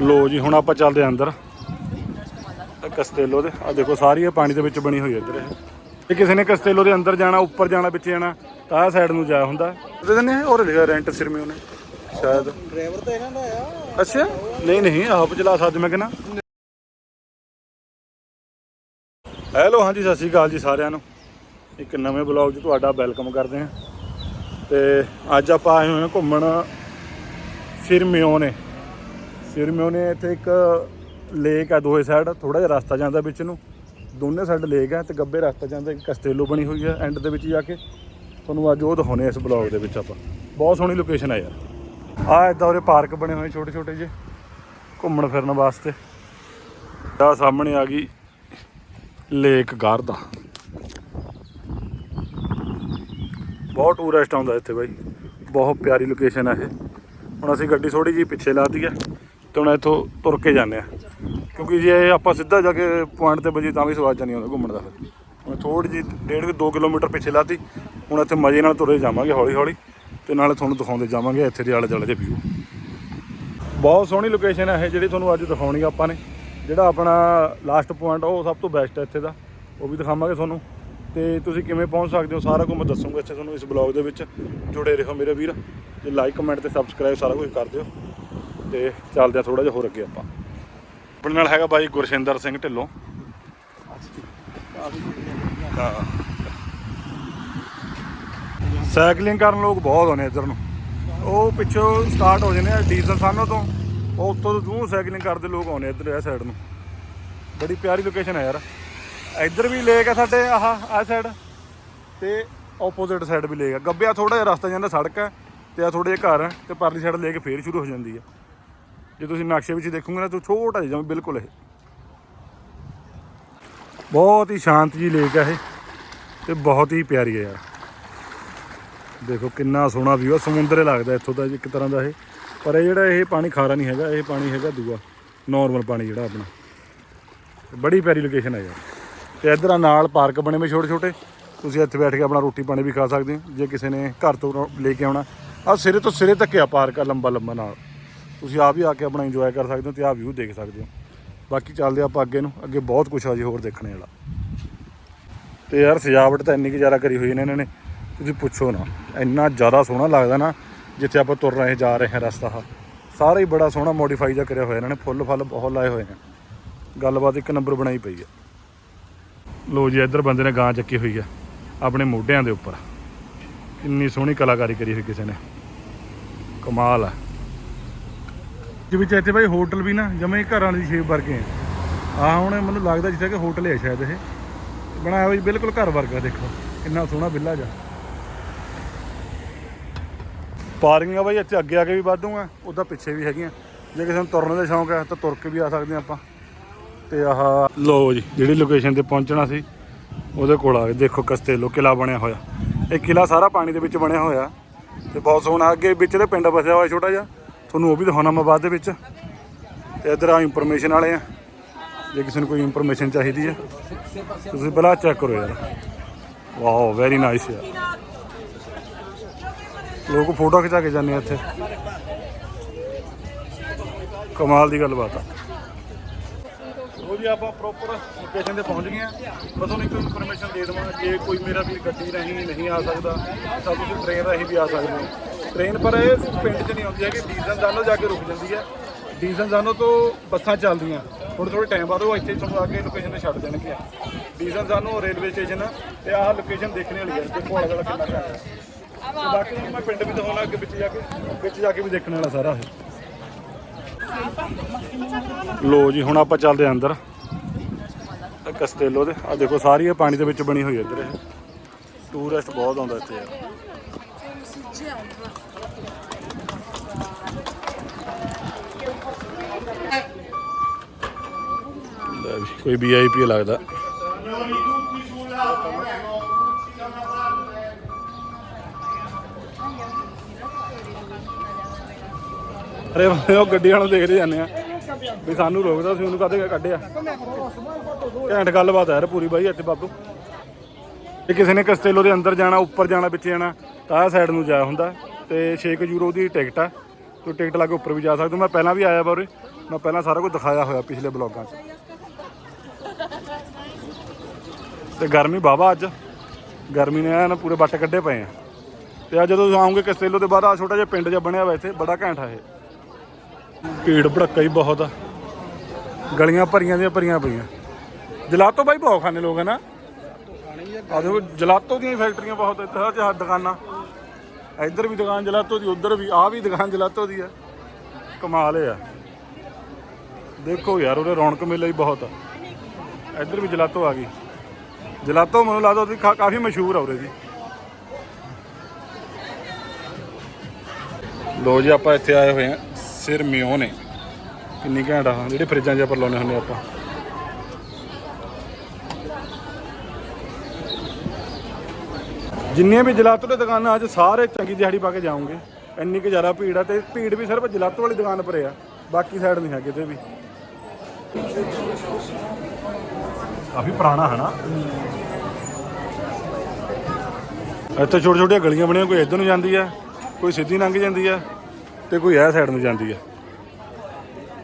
ਲੋ ਜੀ ਹੁਣ ਆਪਾਂ ਚੱਲਦੇ ਅੰਦਰ। ਕਸਤੇਲੋ ਦੇ ਆ ਦੇਖੋ ਸਾਰੀ ਇਹ ਪਾਣੀ ਦੇ ਵਿੱਚ ਬਣੀ ਹੋਈ ਹੈ ਇੱਧਰ ਇਹ। ਜੇ ਕਿਸੇ ਨੇ ਕਸਤੇਲੋ ਦੇ ਅੰਦਰ ਜਾਣਾ ਉੱਪਰ ਜਾਣਾ ਵਿੱਚ ਜਾਣਾ ਤਾਂ ਆਹ ਸਾਈਡ ਨੂੰ ਜਾਇਆ ਹੁੰਦਾ। ਉਹਦੇ ਦਿੰਦੇ ਔਰ ਲਿਖਿਆ ਰੈਂਟ ਸਿਰਮੀ ਉਹਨੇ ਸ਼ਾਇਦ। ਡਰਾਈਵਰ ਤਾਂ ਇਹਨਾਂ ਦਾ ਆ। ਅੱਛਾ? ਨਹੀਂ ਨਹੀਂ ਆਪ ਚਲਾ ਸਕਦੇ ਮੈਂ ਕਹਿੰਦਾ। ਹੈਲੋ ਹਾਂਜੀ ਸਤਿ ਸ਼੍ਰੀ ਅਕਾਲ ਜੀ ਸਾਰਿਆਂ ਨੂੰ। ਇੱਕ ਨਵੇਂ ਬਲੌਗ 'ਚ ਤੁਹਾਡਾ ਵੈਲਕਮ ਕਰਦੇ ਹਾਂ। ਤੇ ਅੱਜ ਆਪਾਂ ਆਏ ਹੋਏ ਹਾਂ ਘੁੰਮਣ ਫਿਰਮਿਓਨੇ ਫਿਰਮਿਓਨੇ ਇੱਥੇ ਇੱਕ ਲੇਕ ਆ ਦੋਏ ਸਾਈਡ ਥੋੜਾ ਜਿਹਾ ਰਸਤਾ ਜਾਂਦਾ ਵਿੱਚ ਨੂੰ। ਦੋਨੇ ਸਾਈਡ ਲੇਕ ਹੈ ਤੇ ਗੱਬੇ ਰਸਤਾ ਜਾਂਦਾ, ਇੱਕ ਕਸਤੇਲੋ ਬਣੀ ਹੋਈ ਹੈ ਐਂਡ ਦੇ ਵਿੱਚ ਜਾ ਕੇ। ਤੁਹਾਨੂੰ ਅੱਜ ਉਹ ਦਿਖਾਉਣੇ ਇਸ ਬਲੌਗ ਦੇ ਵਿੱਚ ਆਪਾਂ। ਬਹੁਤ ਸੋਹਣੀ ਲੋਕੇਸ਼ਨ ਹੈ ਯਾਰ। ਆ ਇਦਾਂ ਉਰੇ ਪਾਰਕ ਬਣੇ ਹੋਏ ਛੋਟੇ ਛੋਟੇ ਜਿਹੇ, ਘੁੰਮਣ ਫਿਰਨ ਵਾਸਤੇ। ਆ ਸਾਹਮਣੇ ਆ ਗਈ ਲੇਕ ਗਾਰਦਾ ਬਹੁਤ ਟੂਰਿਸਟ ਆਉਂਦਾ ਇੱਥੇ ਬਾਈ। ਬਹੁਤ ਪਿਆਰੀ ਲੋਕੇਸ਼ਨ ਹੈ ਇਹ। ਹੁਣ ਅਸੀਂ ਗੱਡੀ ਥੋੜੀ ਜਿਹੀ ਪਿੱਛੇ ਲਾਤੀ ਹੈ ਤੇ ਹੁਣ ਇੱਥੋਂ ਤੁਰ ਕੇ ਜਾਂਦੇ ਆ। ਕਿਉਂਕਿ ਜੇ ਆਪਾਂ ਸਿੱਧਾ ਜਾ ਕੇ ਪੁਆਇੰਟ ਤੇ ਵਜੀ ਤਾਂ ਵੀ ਸਵਾਦ ਨਹੀਂ ਆਉਂਦਾ ਘੁੰਮਣ ਦਾ ਫਿਰ। ਹੁਣ ਥੋੜੀ ਜਿਹੀ ਡੇਢ ਕੁ 2 ਕਿਲੋਮੀਟਰ ਪਿੱਛੇ ਲਾਤੀ, ਹੁਣ ਇੱਥੇ ਮਜ਼ੇ ਨਾਲ ਤੁਰੇ ਜਾਵਾਂਗੇ ਹੌਲੀ ਹੌਲੀ ਤੇ ਨਾਲੇ ਤੁਹਾਨੂੰ ਦਿਖਾਉਂਦੇ ਜਾਵਾਂਗੇ, ਇੱਥੇ ਦੇ ਆਲੇ ਦੁਆਲੇ ਦੇ ਵਿਊ ਬਹੁਤ ਸੋਹਣੀ ਲੋਕੇਸ਼ਨ ਹੈ ਇਹ ਜਿਹੜੀ ਤੁਹਾਨੂੰ ਅੱਜ ਦਿਖਾਉਣੀ ਆਪਾਂ ਨੇ। ਜਿਹੜਾ ਆਪਣਾ ਲਾਸਟ ਪੁਆਇੰਟ ਉਹ ਸਭ ਤੋਂ ਬੈਸਟ ਹੈ ਇੱਥੇ ਦਾ। ਉਹ ਵੀ ਦਿਖਾਵਾਂਗੇ ਤੁਹਾਨੂੰ। ਤੇ ਤੁਸੀਂ ਕਿਵੇਂ ਪਹੁੰਚ ਸਕਦੇ ਹੋ ਸਾਰਾ ਕੁਝ ਮੈਂ ਦੱਸੂਗਾ ਇੱਥੇ ਤੁਹਾਨੂੰ ਇਸ ਬਲੌਗ ਦੇ ਵਿੱਚ। ਜੁੜੇ ਰਹੋ ਮੇਰੇ ਵੀਰ ਤੇ ਲਾਈਕ ਕਮੈਂਟ ਤੇ ਸਬਸਕ੍ਰਾਈਬ ਸਾਰਾ ਕੁਝ ਕਰ ਦਿਓ। ਤੇ ਚੱਲਦੇ ਆ ਥੋੜਾ ਜਿਹਾ ਹੋਰ ਅੱਗੇ ਆਪਾਂ। ਆਪਣੇ ਨਾਲ ਹੈਗਾ ਬਾਈ ਗੁਰਸ਼ਿੰਦਰ ਸਿੰਘ ਢਿੱਲੋਂ। ਸਾਈਕਲਿੰਗ ਕਰਨ ਲੋਕ ਬਹੁਤ ਆਉਂਦੇ ਇੱਧਰ ਨੂੰ। ਉਹ ਪਿੱਛੋਂ ਸਟਾਰਟ ਹੋ ਜਾਂਦੇ ਆ ਡੀਜ਼ਲ ਸਾਨੋ ਤੋਂ। ਉਹ ਉੱਤੋਂ ਤੋਂ ਜੂੰ ਸਾਈਕਲਿੰਗ ਕਰਦੇ ਲੋਕ ਆਉਂਦੇ ਇੱਧਰ ਇਹ ਸਾਈਡ ਨੂੰ। ਬੜੀ ਪਿਆਰੀ ਲੋਕੇਸ਼ਨ ਹੈ ਯਾਰ। ਇੱਧਰ ਵੀ ਲੇਕ ਹੈ ਸਾਡੇ ਆਹ ਆਹ ਸਾਈਡ ਤੇ ਆਪੋਜ਼ਿਟ ਸਾਈਡ ਵੀ ਲੇਕ ਹੈ ਗੱਬਿਆ ਥੋੜਾ ਜਿਹਾ ਰਸਤਾ ਜਾਂਦਾ ਸੜਕ ਹੈ ਤੇ ਆ ਥੋੜੇ ਜਿਹੇ ਘਰ ਹੈ ਤੇ ਪਰਲੀ ਸਾਈਡ ਲੇਕ ਫੇਰ ਸ਼ੁਰੂ ਹੋ ਜਾਂਦੀ ਹੈ। ਜੇ ਤੁਸੀਂ ਨਕਸ਼ੇ ਵਿੱਚ ਦੇਖੋਗੇ ਨਾ, ਤਾਂ ਛੋਟਾ ਜਿਹਾ ਜਿਵੇਂ ਬਿਲਕੁਲ ਇਹ। ਬਹੁਤ ਹੀ ਸ਼ਾਂਤ ਜੀ ਲੇਕ ਹੈ ਇਹ, ਤੇ ਬਹੁਤ ਹੀ ਪਿਆਰੀ ਹੈ ਯਾਰ ਦੇਖੋ ਕਿੰਨਾ ਸੋਹਣਾ ਵਿਊ ਆ, ਸਮੁੰਦਰ ਲੱਗਦਾ ਇੱਥੋਂ ਦਾ ਇੱਕ ਤਰ੍ਹਾਂ ਦਾ ਇਹ। ਪਰ ਇਹ ਜਿਹੜਾ ਇਹ ਪਾਣੀ ਖਾਰਾ ਨਹੀਂ ਹੈਗਾ, ਇਹ ਪਾਣੀ ਹੈਗਾ ਦੂਆ ਨਾਰਮਲ ਪਾਣੀ ਜਿਹੜਾ ਆਪਣਾ। ਬੜੀ ਪਿਆਰੀ ਲੋਕੇਸ਼ਨ ਹੈ ਯਾਰ। ਤੇ ਇੱਧਰ ਆ ਨਾਲ ਪਾਰਕ ਬਣੇ ਹੋਏ ਛੋਟੇ ਛੋਟੇ ਤੁਸੀਂ ਇੱਥੇ ਬੈਠ ਕੇ ਆਪਣਾ ਰੋਟੀ ਪਾਣੀ ਵੀ ਖਾ ਸਕਦੇ ਹੋ, ਜੇ ਕਿਸੇ ਨੇ ਘਰ ਤੋਂ ਲੈ ਕੇ ਆਉਣਾ। ਆ ਸਿਰੇ ਤੋਂ ਸਿਰੇ ਤੱਕ ਆ ਪਾਰਕ ਆ ਲੰਬਾ ਲੰਬਾ ਨਾਲ। ਤੁਸੀਂ ਆਪ ਹੀ ਆ ਕੇ ਆਪਣਾ ਇੰਜੋਏ ਕਰ ਸਕਦੇ ਹੋ ਤੇ ਆਹ ਵਿਊ ਦੇਖ ਸਕਦੇ ਹੋ। ਬਾਕੀ ਚੱਲਦੇ ਆਪਾਂ ਅੱਗੇ ਨੂੰ। ਅੱਗੇ ਬਹੁਤ ਕੁਝ ਆ ਜੀ ਹੋਰ ਦੇਖਣੇ ਵਾਲਾ। ਤੇ ਯਾਰ ਸਜਾਵਟ ਤਾਂ ਇੰਨੀ ਕੁ ਜ਼ਿਆਦਾ ਕਰੀ ਹੋਈ ਨੇ ਇਹਨਾਂ ਨੇ। ਤੁਸੀਂ ਪੁੱਛੋ ਨਾ, ਇੰਨਾ ਜ਼ਿਆਦਾ ਸੋਹਣਾ ਲੱਗਦਾ ਨਾ, ਜਿੱਥੇ ਆਪਾਂ ਤੁਰ ਰਹੇ, ਜਾ ਰਹੇ ਹਾਂ ਰਸਤਾ ਹਾ ਸਾਰਾ ਹੀ ਬੜਾ ਸੋਹਣਾ ਮੋਡੀਫਾਈ ਜਿਹਾ ਕਰਿਆ ਹੋਇਆ ਇਹਨਾਂ ਨੇ, ਫੁੱਲ ਫਲ ਬਹੁਤ ਲਾਏ ਹੋਏ ਨੇ। ਗੱਲਬਾਤ ਇੱਕ ਨੰਬਰ ਬਣਾਈ ਪਈ ਹੈ ਲੋ ਜੀ, ਇੱਧਰ ਬੰਦੇ ਨੇ ਗਾਂ ਚੱਕੀ ਹੋਈ ਆ, ਆਪਣੇ ਮੋਢਿਆਂ ਦੇ ਉੱਪਰ। ਇੰਨੀ ਸੋਹਣੀ ਕਲਾਕਾਰੀ ਕਰੀ ਹੋਈ ਕਿਸੇ ਨੇ। ਕਮਾਲ ਆ। ਜੀ ਵਿੱਚ ਇੱਥੇ ਬਾਈ ਹੋਟਲ ਵੀ ਨਾ, ਜਮੇ ਘਰਾਂ ਦੀ ਸ਼ੇਪ ਵਰਗੇ ਆ। ਆਹ ਹੁਣ ਮੈਨੂੰ ਲੱਗਦਾ ਜਿੱਥੇ ਕਿ ਹੋਟਲ ਹੈ ਸ਼ਾਇਦ ਇਹ। ਬਣਾਇਆ ਹੋਇਆ ਜੀ, ਬਿਲਕੁਲ ਘਰ ਵਰਗਾ, ਦੇਖੋ। ਇੰਨਾ ਸੋਹਣਾ ਵਿਲਾ ਜਾ ਪਾਰਕਿੰਗ ਆ ਬਾਈ ਇੱਥੇ ਅੱਗੇ ਆ ਕੇ ਵੀ ਵਾਧੂ ਆ ਉਹਦਾ ਪਿੱਛੇ ਵੀ ਹੈਗੀਆਂ। ਜੇ ਕਿਸੇ ਨੂੰ ਤੁਰਨ ਦਾ ਸ਼ੌਂਕ ਹੈ ਤਾਂ ਤੁਰ ਕੇ ਵੀ ਆ ਸਕਦੇ ਆ ਆਪਾਂ। ਤੇ ਆਹ ਲੋ ਜੀ, ਜਿਹੜੀ ਲੋਕੇਸ਼ਨ ਤੇ ਪਹੁੰਚਣਾ ਸੀ, ਉਹਦੇ ਕੋਲ ਆ ਗਏ। ਦੇਖੋ ਕਸਤੇ ਕਸਤੇਲੋ ਕਿਲਾ ਬਣਿਆ ਹੋਇਆ। ਇਹ ਕਿਲਾ ਸਾਰਾ ਪਾਣੀ ਦੇ ਵਿੱਚ ਬਣਿਆ ਹੋਇਆ। ਤੇ ਬਹੁਤ ਸੋਹਣਾ, ਅੱਗੇ ਵਿੱਚ ਦੇ ਪਿੰਡ ਵਸਿਆ ਹੋਇਆ ਛੋਟਾ ਜਿਹਾ। ਤੁਹਾਨੂੰ ਉਹ ਵੀ ਦਿਖਾਉਣਾ ਮੈਂ ਬਾਅਦ ਦੇ ਵਿੱਚ। ਤੇ ਇਧਰ ਆ ਇਨਫੋਰਮੇਸ਼ਨ ਵਾਲੇ ਆ। ਜੇ ਕਿਸੇ ਨੂੰ ਕੋਈ ਇਨਫੋਰਮੇਸ਼ਨ ਚਾਹੀਦੀ ਹੈ ਤੁਸੀਂ ਪਹਿਲਾਂ ਚੈੱਕ ਕਰੋ ਯਾਰ। ਵਾਓ ਵੈਰੀ ਨਾਈਸ ਯਾਰ। ਲੋਕ ਫੋਟੋ ਖਿਚਾ ਕੇ ਜਾਂਦੇ ਆ ਇੱਥੇ। ਕਮਾਲ ਦੀ ਗੱਲਬਾਤ ਆ। ਉਹ ਜੀ ਆਪਾਂ ਪ੍ਰੋਪਰ ਲੋਕੇਸ਼ਨ ਤੇ ਪਹੁੰਚ ਗਏ ਆ। ਮੈਂ ਤੁਹਾਨੂੰ ਇੱਕ ਇਨਫੋਰਮੇਸ਼ਨ ਦੇ ਦਵਾਂ। ਜੇ ਕੋਈ ਮੇਰਾ ਵੀ ਗੱਡੀ ਰਾਹੀਂ ਨਹੀਂ ਆ ਸਕਦਾ, ਤਾਂ ਤੁਸੀਂ ਟ੍ਰੇਨ ਰਾਹੀਂ ਵੀ ਆ ਸਕਦੇ ਹੋ। ਟ੍ਰੇਨ ਪਰ ਇਹ ਪਿੰਡ 'ਚ ਨਹੀਂ ਆਉਂਦੀ ਹੈ ਕਿ ਡੀਜ਼ਲ ਜ਼ਾਨੋ ਜਾ ਕੇ ਰੁਕ ਜਾਂਦੀ ਹੈ। ਡੀਜ਼ਲ ਜ਼ਾਨੋ ਤੋਂ ਬੱਸਾਂ ਚੱਲਦੀਆਂ। ਹੁਣ ਥੋੜੇ ਟਾਈਮ ਬਾਅਦ ਉਹ ਇੱਥੇ ਤੁਹਾਨੂੰ ਆ ਕੇ ਲੋਕੇਸ਼ਨ ਤੇ ਛੱਡ ਦੇਣਗੇ ਡੀਜ਼ਲ ਜ਼ਾਨੋ ਰੇਲਵੇ ਸਟੇਸ਼ਨ ਤੇ ਆਹ ਲੋਕੇਸ਼ਨ ਦੇਖਣ ਵਾਲੀ ਹੈ, ਦੇਖੋ ਆਲਾ ਦੁਆਲਾ ਕਿੰਨਾ ਘੱਟ ਹੈ। ਤੇ ਬਾਕੀ ਤੁਹਾਨੂੰ ਮੈਂ ਪਿੰਡ ਵੀ ਦਿਖਾਉਣਾ, ਅੱਗੇ ਵਿੱਚ ਜਾ ਕੇ, ਵਿੱਚ ਜਾ ਕੇ ਵੀ ਦੇਖਣ ਵਾਲਾ ਸਾਰਾ ਇਹ। ਲੋ ਜੀ, ਹੁਣ ਆਪਾਂ ਚੱਲਦੇ ਆਂ ਅੰਦਰ। ਕਸਤੇਲੋ ਦੇ ਆ ਦੇਖੋ, ਸਾਰੀ ਇਹ ਪਾਣੀ ਦੇ ਵਿੱਚ ਬਣੀ ਹੋਈ ਹੈ ਇੱਧਰ ਇਹ। ਟੂਰਿਸਟ ਬਹੁਤ ਆਉਂਦਾ ਇੱਥੇ ਯਾਰ। ਲੈ ਵੀ, ਕੋਈ ਵੀਆਈਪੀ ਲੱਗਦਾ। ਅਰੇ ਵਾਹ, ਉਹ ਗੱਡੀ ਵਾਲੋਂ ਦੇਖਦੇ ਜਾਂਦੇ ਆ। ਵੀ ਸਾਨੂੰ ਰੋਕਦਾ ਸੀ ਉਹਨੂੰ ਕਹਦੇ ਕੱਢਿਆ? ਘੈਂਟ ਗੱਲਬਾਤ ਹੈ ਯਾਰ ਪੂਰੀ ਬਾਈ ਇੱਥੇ ਬਾਬੂ। ਜੇ ਕਿਸੇ ਨੇ ਕਸਤੇਲੋ ਦੇ ਅੰਦਰ ਜਾਣਾ ਉੱਪਰ ਜਾਣਾ ਵਿੱਚ ਜਾਣਾ ਤਾਂ ਆਹ ਸਾਈਡ ਨੂੰ ਜਾਇਆ ਹੁੰਦਾ। ਤੇ 6 ਯੂਰੋ ਦੀ ਟਿਕਟ ਆ। ਤੂੰ ਟਿਕਟ ਲਾ ਕੇ ਉੱਪਰ ਵੀ ਜਾ ਸਕਦੇ। ਹੋ ਮੈਂ ਪਹਿਲਾਂ ਵੀ ਆਇਆ ਵਾ ਮੈਂ ਪਹਿਲਾਂ ਸਾਰਾ ਕੁਝ ਦਿਖਾਇਆ ਹੋਇਆ ਪਿਛਲੇ ਬਲੌਗਾਂ 'ਚ। ਤੇ ਗਰਮੀ ਬਾਬਾ ਅੱਜ। ਗਰਮੀ ਨੇ ਐਨ ਪੂਰੇ ਬੱਟ ਕੱਢੇ ਪਏ ਆ। ਤੇ ਆ ਜਦੋਂ ਆਉਂਗੇ ਕਸਤੇਲੋ ਦੇ ਬਾਅਦ ਆ ਛੋਟਾ ਜਿਹਾ ਪਿੰਡ ਜਿਹਾ ਬਣਿਆ ਹੋਇਆ ਇੱਥੇ, ਬੜਾ ਘੈਂਟ ਆ ਇਹ। ਭੀੜ ਭੜੱਕਾ ਹੀ ਬਹੁਤ ਆ। ਗਲੀਆਂ ਭਰੀਆਂ ਦੀਆਂ ਭਰੀਆਂ ਪਈਆਂ। ਜਲਾਤੋ ਬਾਈ ਬਹੁਤ ਖਾਣੇ ਲੋਕ ਹੈ ਨਾ ਆ ਦੇਖੋ, ਜਲਾਤੋ ਦੀਆਂ ਫੈਕਟਰੀਆਂ ਬਹੁਤ ਇੱਥੇ, ਹਰ ਜਗ੍ਹਾ ਦੁਕਾਨਾਂ। ਇੱਧਰ ਵੀ ਦੁਕਾਨ ਜਲਾਤੋ ਦੀ, ਉੱਧਰ ਵੀ ਆ ਵੀ ਦੁਕਾਨ ਜਲਾਤੋ ਦੀ ਆ। ਕਮਾਲ ਆ। ਦੇਖੋ ਯਾਰ, ਉਹਦੇ ਰੌਣਕ ਮੇਲਾ ਹੀ ਬਹੁਤ ਆ। ਇੱਧਰ ਵੀ ਜਲਾਤੋ ਆ ਗਈ। ਜਲਾਤੋ ਮੈਨੂੰ ਲੱਗਦਾ ਉਹਦੀ ਕਾ- ਕਾਫੀ ਮਸ਼ਹੂਰ ਆ ਉਰੇ ਦੀ ਲੋ ਜੀ, ਆਪਾਂ ਇੱਥੇ ਆਏ ਹੋਏ ਆ ਸਿਰ ਮਿਓ ਨੇ। ਕਿੰਨੀ ਘੈਂਟ ਆ ਜਿਹੜੇ ਫਰਿੱਜਾਂ 'ਚ ਆਪਾਂ ਲਾਉਨੇ ਹੁੰਦੇ ਆਪਾਂ। ਜਿੰਨੀਆਂ ਵੀ ਜਲਾਤੋ ਦੇ ਦੁਕਾਨਾਂ, ਅੱਜ ਸਾਰੇ ਚੰਗੀ ਦਿਹਾੜੀ ਪਾ ਕੇ ਜਾਉਂਗੇ ਇੰਨੀ ਕੁ ਜ਼ਿਆਦਾ ਭੀੜ ਆ ਤੇ ਭੀੜ ਵੀ ਸਿਰਫ ਜਲਾਤੋ ਵਾਲੀ ਦੁਕਾਨ ਪਰ ਆ। ਬਾਕੀ ਸਾਈਡ ਨਹੀਂ ਹੈ ਕਿਤੇ ਵੀ। ਕਾਫੀ ਪੁਰਾਣਾ ਹੈ ਨਾ। ਇੱਥੇ ਛੋਟੇ ਛੋਟੀਆਂ ਗਲੀਆਂ ਬਣੀਆਂ, ਕੋਈ ਇੱਧਰ ਨੂੰ ਜਾਂਦੀ ਆ ਕੋਈ ਸਿੱਧੀ ਲੰਘ ਜਾਂਦੀ ਆ ਤੇ ਕੋਈ ਇਹ ਸਾਈਡ ਨੂੰ ਜਾਂਦੀ ਆ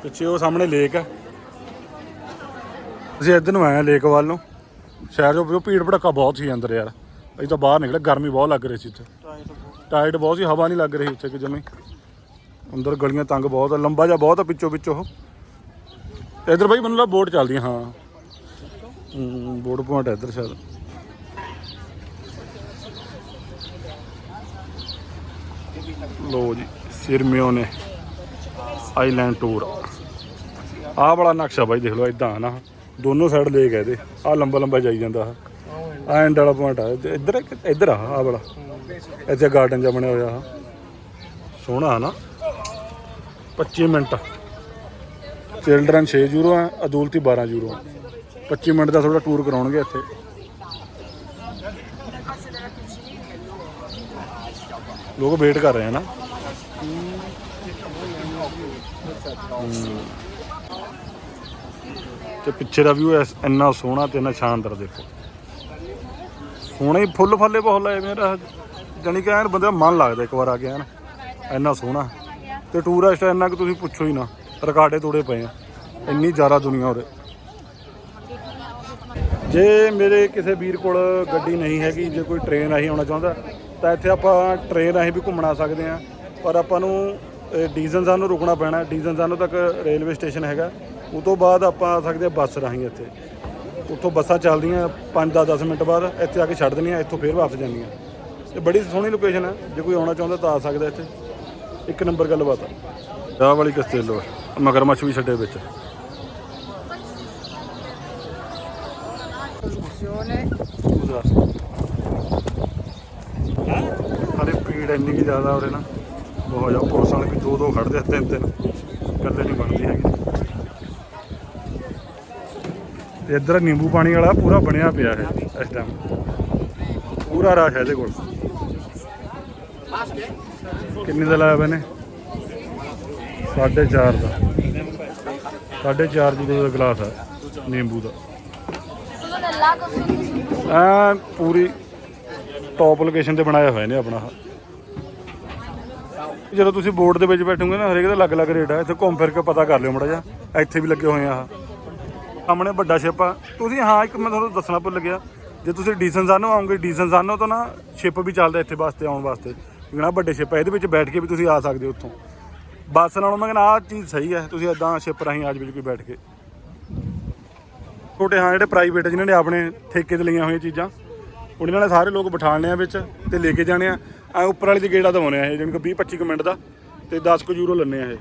ਪਿੱਛੇ ਉਹ ਸਾਹਮਣੇ ਲੇਕ ਆ ਅਸੀਂ ਇੱਧਰ ਨੂੰ ਆਏ ਆ ਲੇਕ ਵੱਲ ਨੂੰ। ਸ਼ਹਿਰ ਜੋ ਭੀੜ ਭੜੱਕਾ ਬਹੁਤ ਸੀ ਅੰਦਰ ਯਾਰ। ਅਸੀਂ ਤਾਂ ਬਾਹਰ ਨਿਕਲੇ, ਗਰਮੀ ਬਹੁਤ ਲੱਗ ਰਹੀ ਸੀ ਇੱਥੇ। ਟਾਈਟ ਬਹੁਤ ਸੀ, ਹਵਾ ਨਹੀਂ ਲੱਗ ਰਹੀ ਉੱਥੇ ਕਿ ਜਮੀ। ਅੰਦਰ ਗਲੀਆਂ ਤੰਗ ਬਹੁਤ ਆ, ਲੰਬਾ ਜਿਹਾ ਬਹੁਤ ਆ ਪਿੱਛੋਂ ਪਿੱਛੋਂ ਉਹ। ਇੱਧਰ ਬਾਈ ਮੈਨੂੰ ਲੱਗਾ ਬੋਟ ਚੱਲਦੀ ਹਾਂ। ਹੂੰ ਪੁਆਇੰਟ ਹੈ ਇੱਧਰ ਸ਼ਾਇਦ। ਲੋ ਜੀ, ਸਿਰਮਿਓ ਨੇ ਆਈਲੈਂਡ ਟੂਰ। ਆਹ ਬੜਾ ਨਕਸ਼ਾ ਬਾਈ ਦੇਖ ਲਓ ਇਦਾਂ ਨਾ। ਦੋਨੋਂ ਸਾਈਡ ਲੇਕ ਹੈ ਇਹਦੇ। ਆਹ ਲੰਬਾ ਲੰਬਾ ਜਾਈ ਜਾਂਦਾ ਆ ਆਹ ਐਂਡ ਵਾਲਾ ਪੁਆਇੰਟ ਆ। ਇੱਧਰ ਇੱਧਰ ਆ ਆਹ ਵਾਲਾ। ਇੱਥੇ ਗਾਰਡਨ ਜਿਹਾ ਬਣਿਆ ਹੋਇਆ ਆ ਸੋਹਣਾ ਹੈ ਨਾ। 25 ਮਿੰਟ। ਚਿਲਡਰਨ 6 ਯੂਰੋ ਹੈ ਅਦੂਲਤੀ 12 ਯੂਰੋ ਹੈ। 25 ਮਿੰਟ ਦਾ ਥੋੜਾ ਟੂਰ ਕਰਾਉਣਗੇ ਇੱਥੇ। ਲੋਕ ਵੇਟ ਕਰ ਰਹੇ ਆ ਨਾ। ਹਮ। ਤੇ ਪਿੱਛੇ ਦਾ ਵਿਊ ਇੰਨਾ ਸੋਹਣਾ ਤੇ ਇੰਨਾ ਸ਼ਾਨਦਾਰ ਦੇਖੋ। ਸੋਹਣੇ ਹੀ ਫੁੱਲ ਫੱਲੇ ਬਹੁਤ ਲਾਏ ਮੇਰਾ ਜਾਣੀ ਕਿ ਐਨ ਬੰਦੇ ਦਾ ਮਨ ਲੱਗਦਾ ਇੱਕ ਵਾਰ ਆ ਕੇ ਐਨ। ਇੰਨਾ ਸੋਹਣਾ। ਤੇ ਟੂਰਿਸਟ ਇੰਨਾ ਕਿ ਤੁਸੀਂ ਪੁੱਛੋ ਹੀ ਨਾ। ਰਿਕਾਰਡੇ ਤੋੜੇ ਪਏ ਆ। ਇੰਨੀ ਜ਼ਿਆਦਾ ਦੁਨੀਆ ਉਰੇ। ਜੇ ਮੇਰੇ ਕਿਸੇ ਵੀਰ ਕੋਲ ਗੱਡੀ ਨਹੀਂ ਹੈਗੀ ਜੇ ਕੋਈ ਟ੍ਰੇਨ ਰਾਹੀਂ ਆਉਣਾ ਚਾਹੁੰਦਾ ਤਾਂ ਇੱਥੇ ਆਪਾਂ ਟ੍ਰੇਨ ਰਾਹੀਂ ਵੀ ਘੁੰਮਣਾ ਸਕਦੇ ਆ ਪਰ ਆਪਾਂ ਨੂੰ ਡੀਜ਼ਲ ਸਾਨੂੰ ਰੁਕਣਾ ਪੈਣਾ ਡੀਜ਼ਲ ਸਾਨੂੰ ਤੱਕ ਰੇਲਵੇ ਸਟੇਸ਼ਨ ਹੈਗਾ। ਉਸ ਤੋਂ ਬਾਅਦ ਆਪਾਂ ਆ ਸਕਦੇ ਆ ਬੱਸ ਰਾਹੀਂ ਇੱਥੇ। ਉੱਥੋਂ ਬੱਸਾਂ ਚੱਲਦੀਆਂ 5 10 ਮਿੰਟ ਬਾਅਦ ਇੱਥੇ ਆ ਕੇ ਛੱਡ ਦਿੰਦੀਆਂ ਇੱਥੋਂ ਫੇਰ ਵਾਪਸ ਜਾਂਦੀਆਂ। ਤੇ ਬੜੀ ਸੋਹਣੀ ਲੋਕੇਸ਼ਨ ਹੈ ਜੇ ਕੋਈ ਆਉਣਾ ਚਾਹੁੰਦਾ ਤਾਂ ਆ ਸਕਦਾ ਇੱਥੇ। ਇੱਕ ਨੰਬਰ ਗੱਲਬਾਤ ਆ। ਵਾਲੀ ਕਸਤੇਲੋ ਮਗਰਮੱਛ ਵੀ ਛੱਡੇ ਵਿੱਚ। ਅਰੇ ਭੀੜ ਇੰਨੀ ਕਿ ਜ਼ਿਆਦਾ ਉਰੇ ਨਾ। ਬਹੁਤ ਜ਼ਿਆਦਾ ਪੁਲਿਸ ਵਾਲੇ ਵੀ ਦੋ ਦੋ ਖੜਦੇ ਆ, ਤਿੰਨ ਤਿੰਨ। ਇਕੱਲੇ ਨਹੀਂ ਬਣਦੀ ਹੈਗੀ। ਇੱਧਰ ਨਿੰਬੂ ਪਾਣੀ ਵਾਲਾ ਪੂਰਾ ਬਣਿਆ ਪਿਆ ਹੈ ਇਸ ਟਾਈਮ ਪੂਰਾ ਰਸ਼ ਹੈ ਇਹਦੇ ਕੋਲ। ਕਿੰਨੇ ਦਾ ਲਾਇਆ ਬਨੇ 4.5 ਦਾ। 4.5 ਦਾ ਗਲਾਸ ਹੈ ਨਿੰਬੂ ਦਾ। Solo del lago ਐ ਪੂਰੀ ਟੌਪ ਲੋਕੇਸ਼ਨ ਤੇ ਬਣਾਇਆ ਹੋਇਆ ਨੇ ਆਪਣਾ। ਆਹ। ਜਦੋਂ ਤੁਸੀਂ ਬੋਰਡ ਦੇ ਵਿੱਚ ਬੈਠੋਗੇ ਨਾ, ਹਰੇਕ ਦਾ ਅਲੱਗ-ਅਲੱਗ ਰੇਟ ਆ। ਇੱਥੇ ਘੁੰਮ ਫਿਰ ਕੇ ਪਤਾ ਕਰ ਲਿਓ ਮੜਾ ਜਾ ਇੱਥੇ ਵੀ ਲੱਗੇ ਹੋਏ ਆ ਆਹ। ਸਾਹਮਣੇ ਵੱਡਾ ਸ਼ਿਪ ਆ। ਤੁਸੀਂ ਹਾਂ, ਇੱਕ ਮੈਂ ਤੁਹਾਨੂੰ ਦੱਸਣਾ ਭੁੱਲ ਗਿਆ। ਜੇ ਤੁਸੀਂ ਡੀਸਨ ਡੀਸਨਜ਼ਾਨੋ ਆਉਂਗੇ ਡੀਸਨ ਡੀਸਨਜ਼ਾਨੋ ਤੋਂ ਨਾ ਸ਼ਿਪ ਵੀ ਚੱਲਦਾ ਇੱਥੇ ਵਾਸਤੇ, ਆਉਣ ਵਾਸਤੇ। ਜਿਹੜਾ ਵੱਡੇ ਸ਼ਿਪ ਆ, ਇਹਦੇ ਵਿੱਚ ਬੈਠ ਕੇ ਵੀ ਤੁਸੀਂ ਆ ਸਕਦੇ ਹੋ ਉੱਥੋਂ। ਬੱਸ ਨਾਲੋਂ ਮੈਂ ਕਹਿੰਦਾ ਆਹ ਚੀਜ਼ ਸਹੀ ਹੈ ਤੁਸੀਂ ਇਦਾਂ ਸ਼ਿਪ ਰਾਹੀਂ ਆਜ ਵਿੱਚ ਕੋਈ ਬੈਠ ਕੇ। ਛੋਟੇ ਹਾਂ ਜਿਹੜੇ ਪ੍ਰਾਈਵੇਟ ਜਿਨ੍ਹਾਂ ਨੇ ਆਪਣੇ ਠੇਕੇ ਤੇ ਲਈਆਂ ਹੋਈਆਂ ਚੀਜ਼ਾਂ ਉਹਨਾਂ ਨੇ ਸਾਰੇ ਲੋਕ ਬਿਠਾਣੇ ਆ ਵਿੱਚ ਤੇ ਲੈ ਕੇ ਜਾਣੇ ਆ। ਐ ਉੱਪਰ ਵਾਲੀ ਦੀ ਗੇੜਾ ਦਵਾਉਣੇ ਆ ਇਹ ਜਿਵੇਂ ਕਿ 20 25 ਕੁ ਮਿੰਟ ਦਾ ਤੇ 10 ਕੁ ਯੂਰੋ ਲੈਣੇ ਆ ਇਹ।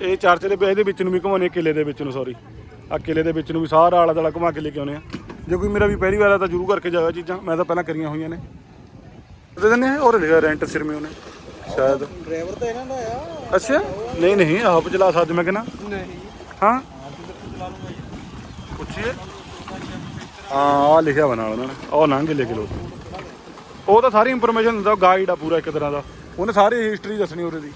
ਇਹ ਚਾਰਚੇ ਦੇ ਇਹਦੇ ਵਿੱਚ ਨੂੰ ਵੀ ਘੁਮਾਉਣੇ ਕਿਲੇ ਦੇ ਵਿੱਚ ਨੂੰ ਸੌਰੀ ਆ ਕਿਲੇ ਦੇ ਵਿੱਚ ਨੂੰ ਵੀ ਸਾਰਾ ਆਲਾ ਦਾਲਾ ਘੁਮਾ ਕੇ ਲੈ ਕੇ ਆਉਣੇ ਆ। ਜੇ ਕੋਈ ਮੇਰਾ ਵੀ ਪਹਿਲੀ ਵਾਰ ਆ ਤਾਂ ਜ਼ਰੂਰ ਕਰਕੇ ਜਾਇਆ ਚੀਜ਼ਾਂ ਮੈਂ ਤਾਂ ਪਹਿਲਾਂ ਕਰੀਆਂ ਹੋਈਆਂ ਨੇ। ਦੇ ਦਿੰਦੇ ਆ ਔਰ ਲਿਖਿਆ ਰੈਂਟ ਸਿਰਮੇ ਉਹਨੇ ਸ਼ਾਇਦ। ਡਰਾਈਵਰ ਤਾਂ ਇਹਨਾਂ ਦਾ ਆ। ਅੱਛਾ? ਨਹੀਂ ਨਹੀਂ ਆਪ ਚਲਾ ਸਕਦੇ ਮੈਂ ਕਹਿੰਦਾ। ਨਹੀਂ। ਹਾਂ? ਪੁੱਛੀਏ? ਹਾਂ ਆ ਲਿਖਿਆ ਵਾ ਨਾਲ ਉਹਨਾਂ ਨੇ। ਉਹ ਲੰਘ ਕੇ ਲੈ ਕੇ ਲੋ ਉਹ ਤਾਂ ਸਾਰੀ ਇਨਫੋਰਮੇਸ਼ਨ ਦਿੰਦਾ ਗਾਈਡ ਆ ਪੂਰਾ ਇੱਕ ਤਰ੍ਹਾਂ ਦਾ। ਉਹਨੇ ਸਾਰੀ ਹਿਸਟਰੀ ਦੱਸਣੀ ਉਹਦੇ ਦੀ।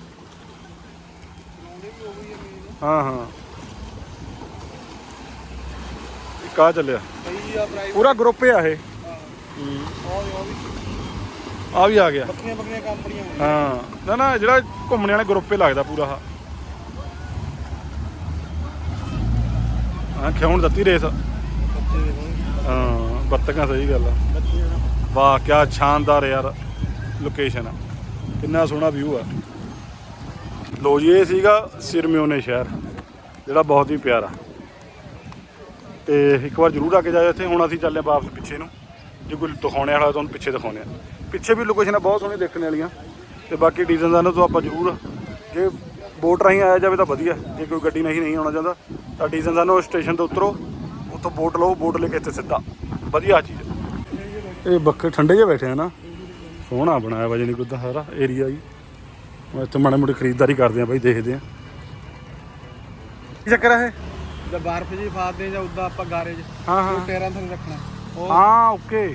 ਹਾਂ ਹਾਂ। ਇੱਕ ਆ ਚੱਲਿਆ। ਪੂਰਾ ਗਰੁੱਪ ਆ ਇਹ। ਉਹ ਵੀ ਆ ਵੀ ਆ ਗਿਆ ਕੰਪਨੀਆਂ। ਹਾਂ। ਨਾ ਨਾ ਜਿਹੜਾ ਘੁੰਮਣੇ ਵਾਲੇ ਗਰੁੱਪ ਲੱਗਦਾ ਪੂਰਾ ਆ ਹਾਂ ਖਿਆਉਣ ਦਿੱਤੀ ਰੇਸ। ਹਾਂ ਬੱਤਕਾਂ ਸਹੀ ਗੱਲ ਆ। ਨਾ ਵਾਹ ਕਿਆ ਸ਼ਾਨਦਾਰ ਯਾਰ ਲੋਕੇਸ਼ਨ ਆ। ਕਿੰਨਾ ਸੋਹਣਾ ਵਿਊ ਆ। ਲੋ ਜੀ ਇਹ ਸੀਗਾ ਸਿਰਮਿਓਨੇ ਸ਼ਹਿਰ ਜਿਹੜਾ ਬਹੁਤ ਹੀ ਪਿਆਰਾ। ਤੇ ਇੱਕ ਵਾਰ ਜ਼ਰੂਰ ਆ ਕੇ ਜਾਇਓ ਇੱਥੇ। ਹੁਣ ਅਸੀਂ ਚੱਲੇ ਵਾਪਸ ਪਿੱਛੇ ਨੂੰ। ਜੇ ਕੋਈ ਦਿਖਾਉਣੇ ਵਾਲਾ ਤੁਹਾਨੂੰ ਪਿੱਛੇ ਦਿਖਾਉਣੇ ਆ। ਪਿੱਛੇ ਵੀ ਲੋਕੇਸ਼ਨਾਂ ਬਹੁਤ ਸੋਹਣੀਆਂ ਦੇਖਣ ਵਾਲੀਆਂ। ਤੇ ਬਾਕੀ ਡੀਜ਼ਲ ਦਾ ਤੋਂ ਆਪਾਂ ਜ਼ਰੂਰ ਜੇ ਬੋਟ ਰਾਹੀਂ ਆਇਆ ਜਾਵੇ ਤਾਂ ਵਧੀਆ। ਜੇ ਕੋਈ ਗੱਡੀ ਨਹੀਂ ਨਹੀਂ ਆਉਣਾ ਚਾਹੁੰਦਾ ਤਾਂ ਡੀਜ਼ਲ ਦਾ ਨੂੰ ਸਟੇਸ਼ਨ ਤੋਂ ਉਤਰੋ। ਉੱਥੋਂ ਬੋਟ ਲਓ ਬੋਟ ਲੈ ਕੇ ਇੱਥੇ ਸਿੱਧਾ। ਵਧੀਆ ਚੀਜ਼ ਹੈ। ਇਹ ਬੱਕੇ ਠੰਡੇ ਜਿਹੇ ਬੈਠੇ ਆ ਨਾ। ਸੋਹਣਾ ਬਣਾਇਆ ਵਾ ਜਾਨੀ ਕਿ ਉਹਦਾ ਸਾਰਾ ਏਰੀਆ ਜੀ ਮੈਂ ਇੱਥੇ ਮਾੜੇ ਮੋਟੇ ਖਰੀਦਦਾਰੀ ਕਰਦੇ ਆ ਬਾਈ ਦੇਖਦੇ ਆ। ਕੀ ਚੱਕਰ ਹੈ ਜਦ ਬਰਫ ਜੀ ਫਾਦੇ ਜਾਂ ਉਦਾਂ ਆਪਾਂ ਗਾਰੇ 'ਚ। ਹਾਂ ਹਾਂ। ਉਹ ਟੇਰਾਂ ਥੱਲੇ ਰੱਖਣਾ। ਉਹ ਹਾਂ ਓਕੇ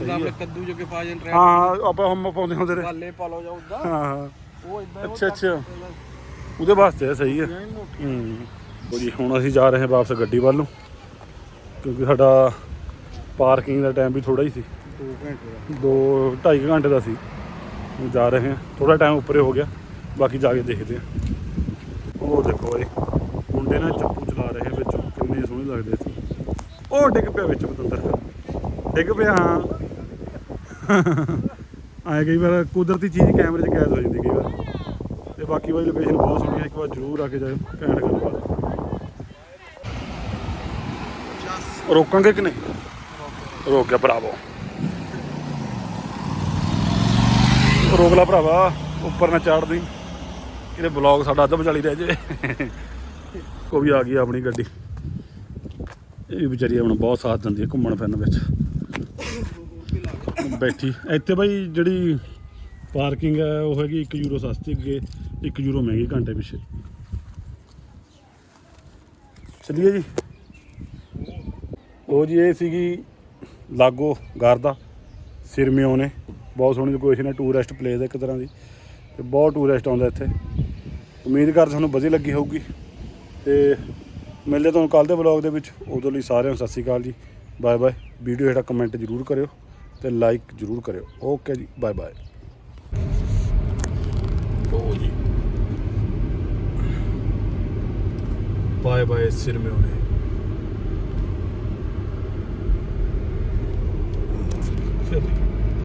ਉਦਾਂ ਆਪਣੇ ਕੱਦੂ ਜੋ ਕੇ ਪਾ ਜਾਂ ਟਰੈਕ ਹਾਂ ਆਪਾਂ ਹਮ ਪਾਉਂਦੇ ਹੁੰਦੇ ਨੇ ਵਾਲੇ ਪਾ ਲਓ ਜਾਂ ਉਦਾਂ। ਹਾਂ ਹਾਂ। ਉਹ ਇਦਾਂ ਅੱਛਾ ਅੱਛਾ। ਉਹਦੇ ਵਾਸਤੇ ਆ, ਸਹੀ ਹੈ ਹੂੰ। ਲਓ ਜੀ ਹੁਣ ਅਸੀਂ ਜਾ ਰਹੇ ਹਾਂ ਵਾਪਸ ਗੱਡੀ ਵੱਲ ਨੂੰ ਕਿਉਂਕਿ ਸਾਡਾ ਪਾਰਕਿੰਗ ਦਾ ਟਾਈਮ ਵੀ ਥੋੜਾ ਹੀ ਸੀ। 2 ਘੰਟੇ ਦਾ 2 2.5 ਘੰਟੇ ਦਾ ਸੀ। ਜਾ ਰਹੇ ਹਾਂ। ਥੋੜਾ ਟਾਈਮ ਉੱਪਰੇ ਹੋ ਗਿਆ। ਬਾਕੀ ਜਾ ਕੇ ਦੇਖਦੇ ਹਾਂ। ਉਹ ਦੇਖੋ ਏ ਮੁੰਡੇ ਨਾਲ ਚੱਪੂ ਚਲਾ ਰਹੇ ਵਿੱਚ। ਕਿੰਨੇ ਸੋਹਣੇ ਲੱਗਦੇ ਸੀ। ਉਹ ਡਿੱਗ ਪਿਆ ਵਿੱਚ ਪਤੰਦਰ। ਡਿੱਗ ਪਿਆ ਹਾਂ। ਆਏ ਕਈ ਵਾਰ ਕੁਦਰਤੀ ਚੀਜ਼ ਕੈਮਰੇ 'ਚ ਕੈਦ ਹੋ ਜਾਂਦੀ ਕਈ ਵਾਰ। ਬਾਕੀ ਬਾਈ ਲੋਕੇਸ਼ਨ ਬਹੁਤ ਸੋਹਣੀ ਹੈ ਇੱਕ ਵਾਰ ਜ਼ਰੂਰ ਆ ਕੇ ਜਾਇਓ ਘੈਂਟ ਗੱਲਬਾਤ ਰੋਕਾਂਗੇ ਕਿ ਨਹੀਂ? ਰੋਕ ਗਿਆ ਬਰਾਵੋ ਰੋਕ ਲਾ ਭਰਾਵਾ, ਉੱਪਰ ਨਾ ਚੜ੍ਹ ਇਹਦੇ ਬਲੌਗ ਸਾਡਾ ਅੱਧ ਵਿਚਾਲੀ ਰਹਿ ਜੇ ਉਹ ਵੀ ਆ ਗਈ ਆਪਣੀ ਗੱਡੀ। ਇਹ ਵੀ ਵਿਚਾਰੀ ਆਪਣਾ ਬਹੁਤ ਸਾਥ ਦਿੰਦੀ ਹੈ ਘੁੰਮਣ ਫਿਰਨ ਵਿੱਚ। ਬੈਠੀ। ਇੱਥੇ ਬਾਈ ਜਿਹੜੀ ਪਾਰਕਿੰਗ ਹੈ, ਉਹ ਹੈਗੀ 1 ਯੂਰੋ ਸਸਤੀ ਅੱਗੇ। 1 ਯੂਰੋ ਮਹਿੰਗੀ ਘੰਟੇ ਪਿੱਛੇ। ਚਲਿਏ ਜੀ। ਉਹ ਜੀ, ਇਹ ਸੀਗੀ ਲਾਗੋ ਗਰਦਾ ਸਿਰਮਿਓ ਨੇ। ਬਹੁਤ ਸੋਹਣੀ ਲੋਕੇਸ਼ਨ ਹੈ ਟੂਰਿਸਟ ਪਲੇਸ ਹੈ ਇੱਕ ਤਰ੍ਹਾਂ ਦੀ। ਤੇ ਬਹੁਤ ਟੂਰਿਸਟ ਆਉਂਦਾ ਇੱਥੇ। ਉਮੀਦ ਕਰ ਤੁਹਾਨੂੰ ਵਧੀਆ ਲੱਗੀ ਹੋਊਗੀ। ਤੇ ਮਿਲਦੇ ਤੁਹਾਨੂੰ ਕੱਲ ਦੇ ਵਲੌਗ ਦੇ ਵਿੱਚ। ਉਦੋਂ ਲਈ ਸਾਰਿਆਂ ਨੂੰ ਸਤਿ ਸ਼੍ਰੀ ਅਕਾਲ ਜੀ। Bye bye. ਵੀਡੀਓ ਹੇਠਾਂ ਕਮੈਂਟ ਜ਼ਰੂਰ ਕਰਿਓ ਤੇ ਲਾਈਕ ਜ਼ਰੂਰ ਕਰਿਓ। ਓਕੇ ਜੀ, ਬਾਏ ਬਾਏ। ਲੋ ਜੀ। bay bay esirmiyor orayı. Köpek.